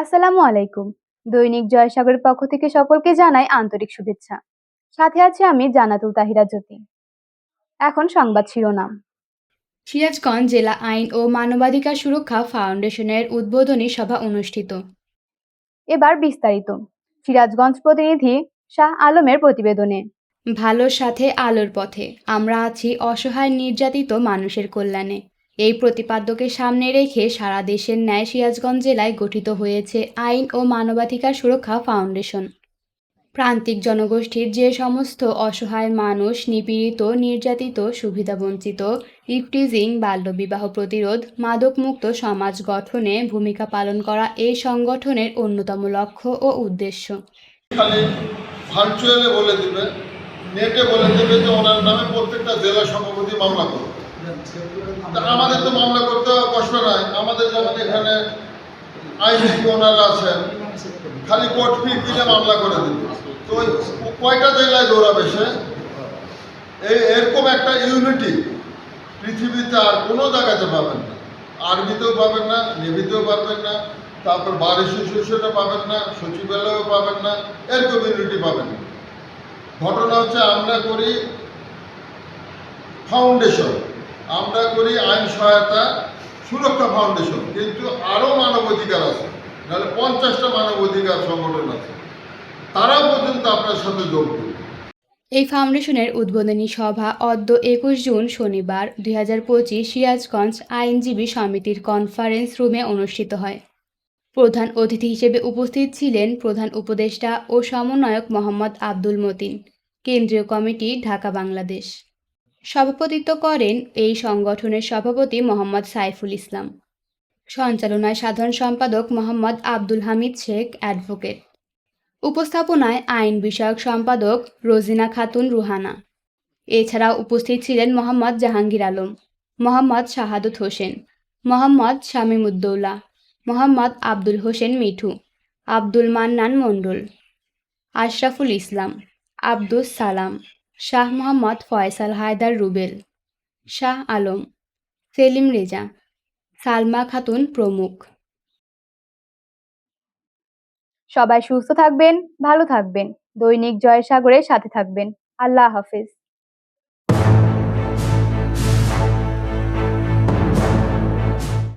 আসসালামু আলাইকুম। দৈনিক জয়সাগরের পক্ষ থেকে সকলকে জানাই আন্তরিক শুভেচ্ছা। সাথে আছে আমি জানাতুল তাহিরা জ্যোতি। এখন সংবাদ শিরোনাম। সিরাজগঞ্জ জেলা আইন ও মানবাধিকার সুরক্ষা ফাউন্ডেশনের উদ্বোধনী সভা অনুষ্ঠিত। এবার বিস্তারিত। সিরাজগঞ্জ প্রতিনিধি শাহ আলমের প্রতিবেদনে। ভালোর সাথে আলোর পথে। আমরা আছি অসহায় নির্যাতিত মানুষের কল্যাণে। এই প্রতিপাদ্যকে সামনে রেখে সারা দেশের ন্যায় সিরাজগঞ্জ জেলায় গঠিত হয়েছে আইন ও মানবাধিকার সুরক্ষা ফাউন্ডেশন। প্রান্তিক জনগোষ্ঠীর যে সমস্ত অসহায় মানুষ, নিপীড়িত, নির্যাতিত সুবিধাবঞ্চিত ইফটিজিং, বাল্যবিবাহ প্রতিরোধ, মাদকমুক্ত সমাজ গঠনে ভূমিকা পালন করা এই সংগঠনের অন্যতম লক্ষ্য ও উদ্দেশ্য। ভার্চুয়ালে বলে দিবে নেটে বলে যে ওনার নামে প্রত্যেকটা জেলা সভাপতি মামলা করবে। আমাদের তো মামলা করতে কষ্ট নাই আমাদের যেমন এখানে আইনজীবী ওনারা আছেন, খালি কোর্ট ফি দিলে মামলা করে দেবে তো কয়টা জেলায় দৌড়াবে সে? এই এরকম একটা ইউনিটি পৃথিবীতে আর কোনো জায়গাতে পাবেন না। আর্মিতেও পাবেন না, নেভিতেও পাবেন না, তারপর বার অ্যাসোসিয়েশনে পাবেন না, সচিবালয়েও পাবেন না, এরকম ইউনিটি পাবেন না। ঘটনা হচ্ছে আমরা করি ফাউন্ডেশন আমরা করি আইন সহায়তা সুরক্ষা ফাউন্ডেশন, কিন্তু আরও মানবাধিকার আছে। নাহলে পঞ্চাশটা মানবাধিকার সংগঠন আছে। তারাও পর্যন্ত আপনার সাথে যোগ দেবে। এই ফাউন্ডেশনের উদ্বোধনী সভা অদ্য একুশ জুন শনিবার দুই হাজার পঁচিশ সিরাজগঞ্জ আইনজীবী সমিতির কনফারেন্স রুমে অনুষ্ঠিত হয়। প্রধান অতিথি হিসেবে উপস্থিত ছিলেন প্রধান উপদেষ্টা ও সমন্বয়ক মোহাম্মদ আব্দুল মতিন। কেন্দ্রীয় কমিটি, ঢাকা, বাংলাদেশ। সভাপতিত্ব করেন এই সংগঠনের সভাপতি মোহাম্মদ সাইফুল ইসলাম। সঞ্চালনায় সাধারণ সম্পাদক মোহাম্মদ আব্দুল হামিদ শেখ অ্যাডভোকেট। উপস্থাপনায় আইন বিষয়ক সম্পাদক রোজিনা খাতুন রুহানা। এছাড়া উপস্থিত ছিলেন মোহাম্মদ জাহাঙ্গীর আলম, মোহাম্মদ শাহাদত হোসেন, মোহাম্মদ শামীমুদ্দৌলা, মোহাম্মদ আব্দুল হোসেন মিঠু, আব্দুল মান্নান মণ্ডল, আশরাফুল ইসলাম, আব্দুস সালাম। শাহ মোহাম্মদ ফয়সাল হায়দার রুবেল, শাহ আলম, সেলিম রেজা, সালমা খাতুন প্রমুখ। সবাই সুস্থ থাকবেন, ভালো থাকবেন। দৈনিক জয়সাগরের সাথে থাকবেন। আল্লাহ হাফেজ।